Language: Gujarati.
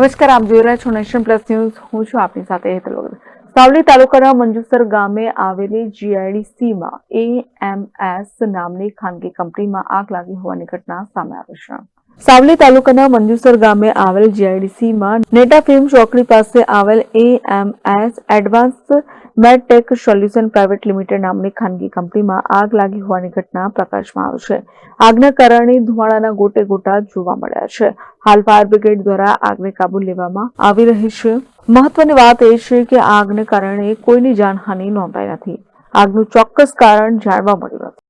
નમસ્કાર, આપ જોઈ રહ્યા છો નેશન પ્લસ ન્યૂઝ. હું છું આપની સાથે હેતલ સાવલી તાલુકાના મંજુસર ગામે આવેલી જીઆઈડીસીમાં એએમએસ નામની ખાનગી કંપનીમાં આગ લાગી હોવાની ઘટના સામે આવી છે. સાવલી તાલુકાના મંજુસર ગામે આવેલ જીઆઈડીસીમાં નેટા ફિલ્મ ચોકડી પાસે આવેલ AMS advance medtech solution private limited નામની ખાનગી કંપનીમાં આગ લાગી હોવાની ઘટના પ્રકાશમાં આવી છે. આગના કારણે ધુમાડાના ગોટે ગોટા જોવા મળ્યા છે. હાલ ફાયર બ્રિગેડ દ્વારા આગને કાબુ લેવામાં આવી રહી છે. મહત્વની વાત એ છે કે આગને કારણે કોઈની જાનહાનિ નોંધાઈ નથી. આગનું ચોક્કસ કારણ જાણવા મળ્યું નથી.